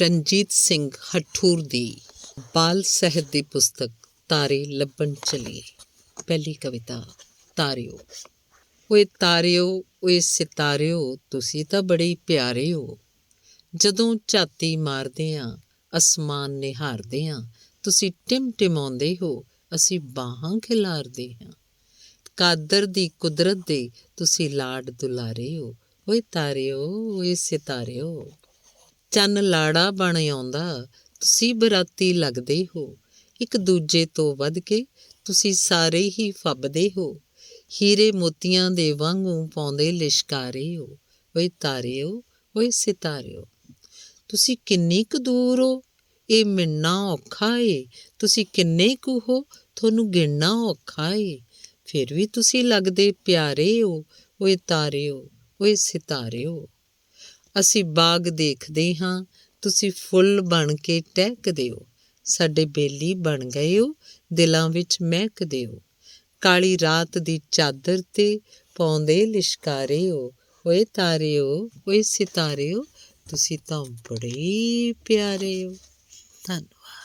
ਰਣਜੀਤ ਸਿੰਘ ਹਠੂਰ ਦੀ ਬਾਲ ਸਾਹਿਤ ਦੀ ਪੁਸਤਕ ਤਾਰੇ ਲੱਭਣ ਚਲੀ ਪਹਿਲੀ ਕਵਿਤਾ, ਤਾਰਿਓ। ਓਏ ਤਾਰਿਓ, ਓਏ ਸਿਤਾਰਿਓ, ਤੁਸੀਂ ਤਾਂ ਬੜੇ ਪਿਆਰੇ ਹੋ। ਜਦੋਂ ਝਾਤੀ ਮਾਰਦੇ ਆਂ ਅਸਮਾਨ ਨਿਹਾਰਦੇ ਆਂ ਤੁਸੀਂ ਟਿਮਟਿਮਾਉਂਦੇ ਹੋ, ਅਸੀਂ ਬਾਹਾਂ ਖਿਲਾਰਦੇ ਹਾਂ। ਕਾਦਰ ਦੀ ਕੁਦਰਤ ਦੇ ਤੁਸੀਂ ਲਾਡ ਦੁਲਾਰੇ ਹੋ। ਓਏ ਤਾਰਿਓ, ਓਏ ਸਿਤਾਰਿਓ। ਚੰਨ ਲਾੜਾ ਬਣ ਆਉਂਦਾ, ਤੁਸੀਂ ਬਰਾਤੀ ਲੱਗਦੇ ਹੋ। ਇੱਕ ਦੂਜੇ ਤੋਂ ਵੱਧ ਕੇ ਤੁਸੀਂ ਸਾਰੇ ਹੀ ਫੱਬਦੇ ਹੋ। ਹੀਰੇ ਮੋਤੀਆਂ ਦੇ ਵਾਂਗੂ ਪਾਉਂਦੇ ਲਿਸ਼ਕਾਰੇ ਹੋ। ਓਏ ਤਾਰਿਓ, ਓਏ ਸਿਤਾਰਿਓ, ਤੁਸੀਂ ਕਿੰਨੀ ਕੁ ਦੂਰ ਹੋ? ਇਹ ਮਿੰਨਾ ਔਖਾ ਏ। ਤੁਸੀਂ ਕਿੰਨੇ ਕੁ ਹੋ? ਤੁਹਾਨੂੰ ਗਿਣਨਾ ਔਖਾ ਏ। ਫਿਰ ਵੀ ਤੁਸੀਂ ਲੱਗਦੇ ਪਿਆਰੇ ਹੋ। ਓਏ ਤਾਰਿਓ, ਓਏ ਸਿਤਾਰਿਓ। ਅਸੀਂ ਬਾਗ ਦੇਖਦੇ ਹਾਂ। ਤੁਸੀਂ ਫੁੱਲ ਬਣ ਕੇ ਟਹਿਕਦੇ ਹੋ। ਸਾਡੇ ਬੇਲੀ ਬਣ ਗਏ ਹੋ। ਦਿਲਾਂ ਵਿੱਚ ਮਹਿਕਦੇ ਹੋ। ਕਾਲੀ ਰਾਤ ਦੀ ਚਾਦਰ ਤੇ ਪਾਉਂਦੇ ਲਿਸ਼ਕਾਰੇ ਹੋ। ਓਏ ਤਾਰਿਓ ਓਏ ਸਿਤਾਰਿਓ ਤੁਸੀਂ ਤਾਂ ਬੜੇ ਪਿਆਰੇ ਹੋ। ਧੰਨਵਾਦ।